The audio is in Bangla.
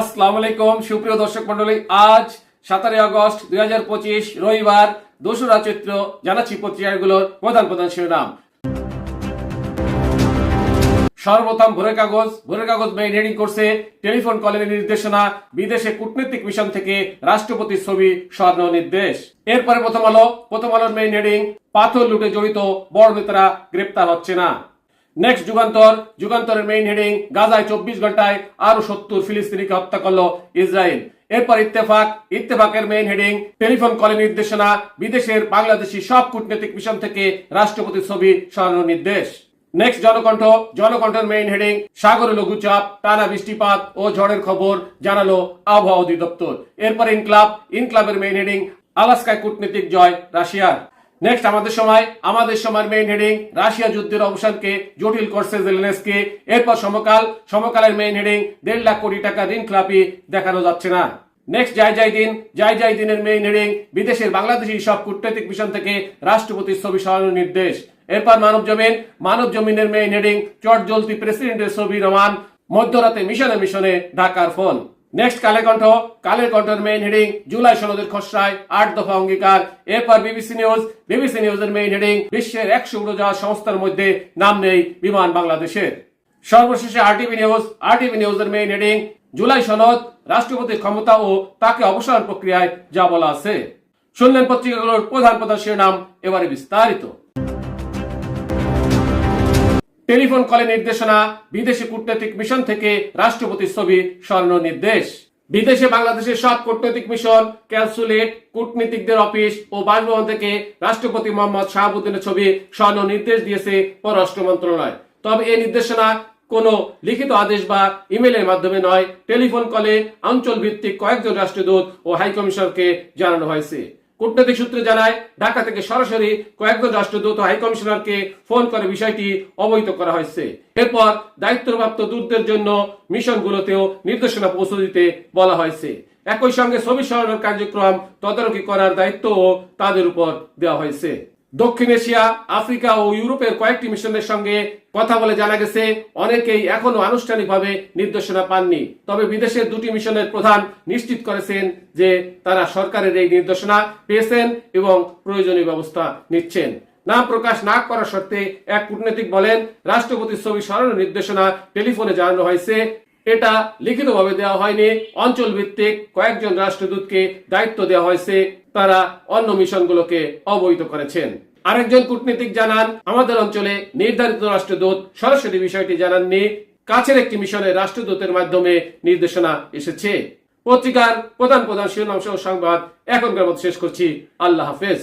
আসসালামু আলাইকুম, সুপ্রিয় দর্শক মন্ডলী আজ সাতারই আগস্ট দুই রবিবার দোসরা চৈত্র, জানাচ্ছি পত্রিকাগুলোর প্রধান প্রধান শিরোনাম। সর্বপ্রথম ভোরের কাগজ। ভোরের কাগজ মেইন হেডিং করছে, টেলিফোন কলের নির্দেশনা, বিদেশে কূটনৈতিক মিশন থেকে রাষ্ট্রপতির ছবি স্বর্ণ নির্দেশ। এরপরে প্রথম আলো, প্রথম আলোর মেইন হেডিং পাথর লুটে জড়িত বড় নেতারা গ্রেপ্তার হচ্ছে না। নেক্সট যুগান্তর, যুগান্তরের মেইন হেডিং গাজায় চব্বিশ ঘন্টায় আরও সত্তর ফিলিস্তিনিকে হত্যা করল ইসরায়েল। এরপর ইত্তেফাক, ইত্তেফাকের মেইন হেডিং টেলিফোন কলে নির্দেশনা, বিদেশের বাংলাদেশি সব কূটনৈতিক মিশন থেকে রাষ্ট্রপতির ছবি সরানোর নির্দেশ। নেক্সট জনকণ্ঠ, জনকণ্ঠের মেইন হেডিং সাগরে লঘুচাপ, টানা বৃষ্টিপাত ও ঝড়ের খবর জানালো আবহাওয়া অধিদপ্তর। এরপর ইনক্লাব, ইনক্লাবের মেইন হেডিং আলাস্কায় কূটনৈতিক জয় রাশিয়ার। নেক্সট আমাদের সময়, আমাদের সময়ের মেইন হেডিং রাশিয়া যুদ্ধের অবসানকে জটিল করছে জেলেনেসকে এরপর সমকাল, সমকালের মেইন হেডিং দেড় লাখ কোটি টাকা ঋণ খেলাপি দেখানো যাচ্ছে না। নেক্সট জয় জয় দিন, জয় জয় দিনের মেইন হেডিং বিদেশের বাংলাদেশি সব কূটনৈতিক মিশন থেকে রাষ্ট্রপতির ছবি সরানোর নির্দেশ। এরপর মানব জমিন, মানব জমিনের মেইন হেডিং চট জ্বলতি প্রেসিডেন্টের ছবি রমান মধ্যরাতে মিশনে মিশনে ঢাকার ফোন নেক্সট কালে কণ্ঠ, কালের কণ্ঠের মেইন হেডিং জুলাই সনদের খসড়ায় আট দফা অঙ্গীকার। এরপর বিবিসি নিউজ বিবিসি নিউজের মেইন হেডিং বিশ্বের একশো উড়োজাহাজ সংস্থার মধ্যে নাম নেই বিমান বাংলাদেশের। সর্বশেষে আরটিভি নিউজ আরটিভি নিউজের মেইন হেডিং জুলাই সনদ, রাষ্ট্রপতির ক্ষমতা ও তাকে অবসান প্রক্রিয়ায় যা বলা আছে। শুনলেন পত্রিকাগুলোর প্রধান প্রধান শিরোনাম, এবারে বিস্তারিত। টেলিফোন কলে নির্দেশনা, বিদেশি কূটনৈতিক মিশন থেকে রাষ্ট্রপতির ছবি স্বর্ণ নির্দেশ বিদেশে বাংলাদেশের সব কূটনৈতিক মিশন, ক্যালসুলেট, কূটনীতিকদের অফিস ও বাসভবন থেকে রাষ্ট্রপতি মোহাম্মদ শাহাবুদ্দিনের ছবি স্বর্ণ নির্দেশ দিয়েছে পররাষ্ট্র মন্ত্রণালয়। তবে এই নির্দেশনা কোনো লিখিত আদেশ বা ইমেলের মাধ্যমে নয়, টেলিফোন কলে অঞ্চল ভিত্তিক কয়েকজন রাষ্ট্রদূত ও হাইকমিশনারকে জানানো হয়েছে। কূটনৈতিক সূত্রে জানায়, ঢাকা থেকে সরাসরি কয়েকজন রাষ্ট্রদূত হাইকমিশনারকে ফোন করে বিষয়টি অবহিত করা হয়েছে। এরপর দায়িত্বপ্রাপ্ত দূতদের জন্য মিশনগুলোতেও নির্দেশনা পৌঁছে দিতে বলা হয়েছে। একই সঙ্গে ছবি সরানোর কার্যক্রম তদারকি করার দায়িত্বও তাদের উপর দেওয়া হয়েছে। দক্ষিণ এশিয়া, আফ্রিকা ও ইউরোপের কয়েকটি মিশনের সঙ্গে কথা বলে জানা গেছে, অনেকেই এখনও আনুষ্ঠানিকভাবে নির্দেশনা পাননি। তবে বিদেশের দুটি মিশনের প্রধান নিশ্চিত করেছেন যে তারা সরকারের এই নির্দেশনা পেয়েছেন এবং প্রয়োজনীয় ব্যবস্থা নিচ্ছেন। নাম প্রকাশ না করার সত্ত্বে এক কূটনীতিক বলেন, রাষ্ট্রপতির ছবি সরানোর নির্দেশনা টেলিফোনে জানানো হয়েছে। এটা লিখিতভাবে দেওয়া হয়নি। অঞ্চল ভিত্তিক কয়েকজন রাষ্ট্রদূতকে দায়িত্ব দেওয়া হয়েছে। তারা অন্য মিশনগুলোকে অবহিত করেছেন। আরেকজন কূটনীতিক জানান, আমাদের অঞ্চলে নির্ধারিত রাষ্ট্রদূত সরাসরি বিষয়টি জানাননি। কাছের একটি মিশনে রাষ্ট্রদূতের মাধ্যমে নির্দেশনা এসেছে। পত্রিকার প্রধান প্রধান শিরোনাম সহ সংবাদ এখনকার মতো শেষ করছি। আল্লাহ হাফেজ।